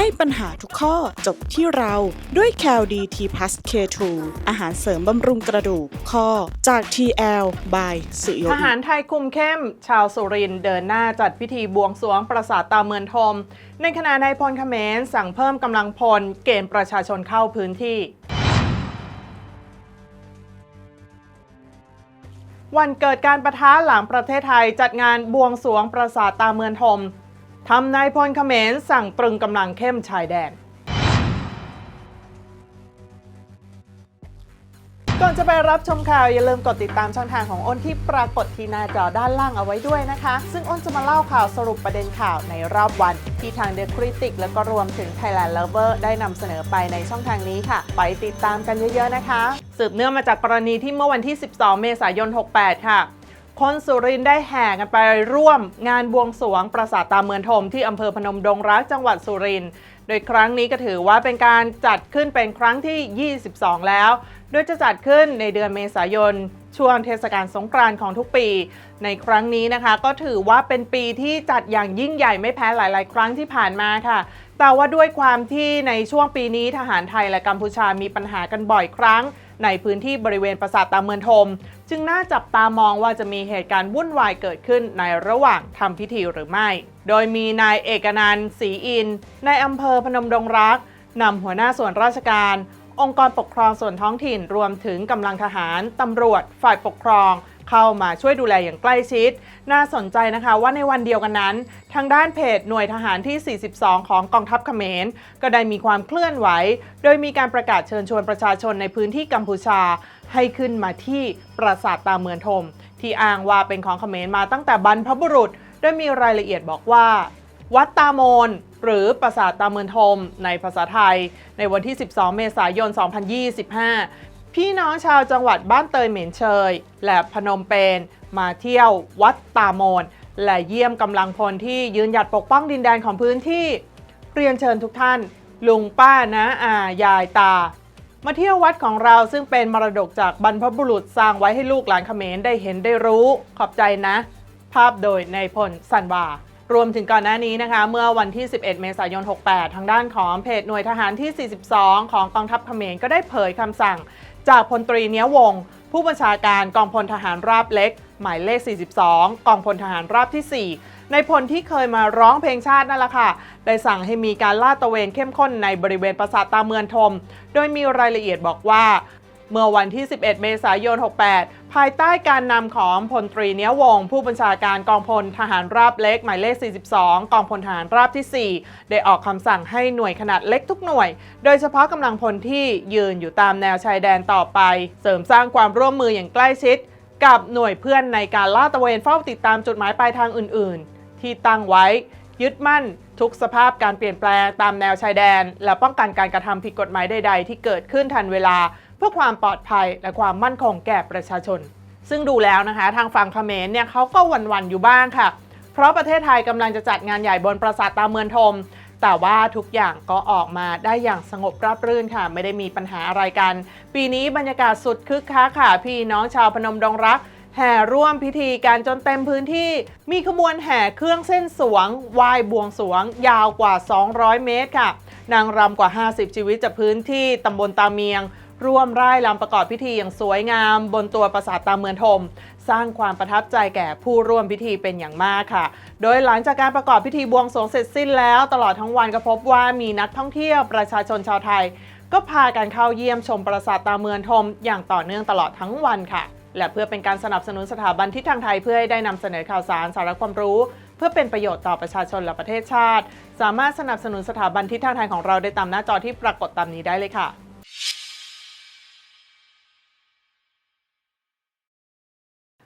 ให้ปัญหาทุกข้อจบที่เราด้วย c a l d t p l u s K2 อาหารเสริมบำรุงกระดูกข้อจาก TL by สุโยทหารไทยคุมเข้ม ชาวสุรินเดินหน้าจัดพิธีบวงสรวงปราสาทตาเมืองทม ในขณะนายพลเขมรสั่งเพิ่มกำลังพลเกณฑ์ประชาชนเข้าพื้นที่วันเกิดการประทะหลังประเทศไทยจัดงานบวงสรวงปราสาทตาเมืองทม ทำนายพลเขมรสั่งตรึงกำลังเข้มชายแดน ก่อนจะไปรับชมข่าว อย่าลืมกดติดตามช่องทางของอ้นที่ปรากฏที่หน้าจอด้านล่างเอาไว้ด้วยนะคะ ซึ่งอ้นจะมาเล่าข่าวสรุปประเด็นข่าวในรอบวัน ที่ทาง The Critic แล้วก็รวมถึง Thailand Lover ได้นำเสนอไปในช่องทางนี้ค่ะ ไปติดตามกันเยอะๆนะคะ สืบเนื่องมาจากกรณีที่เมื่อวันที่ 12 เมษายน 68 ค่ะ คนสุรินได้แห่กันไปร่วมงานบวงสรวงปราสาทตาเมืองทมที่อำเภอพนมดงรักจังหวัดสุรินทร์โดยครั้งนี้ก็ถือว่าเป็นการจัดขึ้นเป็นครั้งที่ 22 แล้ว โดยจะจัดขึ้นในเดือนเมษายน ช่วงเทศกาลสงกรานต์ของทุกปี ในครั้งนี้นะคะ ก็ถือว่าเป็นปีที่จัดอย่างยิ่งใหญ่ไม่แพ้หลาย ๆ ครั้งที่ผ่านมาค่ะ แต่ว่าด้วยความที่ในช่วงปีนี้ทหารไทยและกัมพูชามีปัญหากันบ่อยครั้ง ในพื้นที่บริเวณปราสาทตาเมืองทมจึงน่าจับตามองว่าจะมีเหตุการณ์วุ่นวายเกิดขึ้นในระหว่างทำพิธีหรือไม่ โดยมีนายเอกนันท์ศรีอินทร์ในอำเภอพนมดงรักนำหัวหน้าส่วนราชการ องค์กรปกครองส่วนท้องถิ่น รวมถึงกำลังทหารตำรวจ ฝ่ายปกครอง เข้ามาช่วยดูแลอย่างใกล้ชิด น่าสนใจนะคะว่าในวันเดียวกันนั้น ทางด้านเพจหน่วยทหารที่ 42 ของกองทัพเขมร ก็ได้มีความเคลื่อนไหว โดยมีการประกาศเชิญชวนประชาชนในพื้นที่กัมพูชา ให้ขึ้นมาที่ปราสาทตาเมืองทม ที่อ้างว่าเป็นของเขมรมาตั้งแต่บรรพบุรุษ โดยมีรายละเอียดบอกว่า วัดตาโมนหรือปราสาทตาเมืองทม ในภาษาไทย ในวันที่ 12 เมษายน 2025 พี่น้องชาวจังหวัดบ้านเตยเหม็นเชย และพนมเปญมาเที่ยววัดตาโมน และเยี่ยมกำลังพลที่ยืนหยัดปกป้องดินแดนของพื้นที่ เรียนเชิญทุกท่าน ลุงป้านะอายายตา มาเที่ยววัดของเราซึ่งเป็นมรดกจากบรรพบุรุษสร้างไว้ให้ลูกหลานเขมรได้เห็นได้รู้ขอบใจนะ ภาพโดยนายพลสันวารวมถึงก่อนหน้านี้นะคะ เมื่อวันที่ 11 เมษายน 68 ทางด้านของเพจหน่วยทหารที่ 42 ของกองทัพเขมรก็ได้เผยคำสั่ง จากพลตรีเนี้ยวง ผู้บัญชาการกองพลทหารราบเล็ก หมายเลข 42 กองพลทหารราบที่ 4 ในพลที่เคยมาร้องเพลงชาตินั่นแหละค่ะ ได้สั่งให้มีการลาดตระเวนเข้มข้นในบริเวณปราสาทตาเมืองทม โดยมีรายละเอียดบอกว่า เมื่อวันที่ 11 เมษายน 68 ภายใต้การนำของพลตรีเนี้ยวง ผู้บัญชาการกองพลทหารราบเล็กหมายเลข 42 กองพลทหารราบที่ 4 ได้ออกคำสั่งให้หน่วยขนาดเล็กทุกหน่วย โดยเฉพาะกำลังพลที่ยืนอยู่ตามแนวชายแดนต่อไป เสริมสร้างความร่วมมืออย่างใกล้ชิด กับหน่วยเพื่อนในการลาดตระเวนเฝ้าติดตามจุดหมายปลายทางอื่น ๆ ที่ตั้งไว้ ยึดมั่นทุกสภาพการเปลี่ยนแปลงตามแนวชายแดน และป้องกันการกระทำผิดกฎหมายใด ๆ ที่เกิดขึ้นทันเวลา เพื่อความปลอดภัยและความมั่นคงแก่ประชาชน ซึ่งดูแล้วนะคะทางฝั่งเขมรเนี่ยเขาก็หวันๆอยู่บ้างค่ะ เพราะประเทศไทยกำลังจะจัดงานใหญ่บนปราสาทตาเมืองทม แต่ว่าทุกอย่างก็ออกมาได้อย่างสงบราบรื่นค่ะ ไม่ได้มีปัญหาอะไรกัน ปีนี้บรรยากาศสุดคึกคักค่ะ พี่น้องชาวพนมดงรักแห่ร่วมพิธีการจนเต็มพื้นที่ มีขบวนแห่เครื่องเส้นสวงไหวบวงสวง ยาวกว่า 200 เมตรค่ะ นางรำกว่า 50 ชีวิตจากพื้นที่ตำบลตาเมียง ร่วมร่ายรำประกอบพิธีอย่างสวยงาม บนตัวปราสาทตาเมืองทมสร้างความประทับใจแก่ผู้ร่วมพิธีเป็นอย่างมากค่ะ โดยหลังจากการประกอบพิธีบวงสรวงเสร็จสิ้นแล้ว ตลอดทั้งวันก็พบว่ามีนักท่องเที่ยวประชาชนชาวไทย ก็พากันเข้าเยี่ยมชมปราสาทตาเมืองทมอย่างต่อเนื่องตลอดทั้งวันค่ะ และเพื่อเป็นการสนับสนุนสถาบันทิศทางไทยเพื่อให้ได้นำเสนอข่าวสารสาระความรู้เพื่อเป็นประโยชน์ต่อประชาชนและประเทศชาติ สามารถสนับสนุนสถาบันทิศทางไทยของเราได้ตามหน้าจอที่ปรากฏตามนี้ได้เลยค่ะ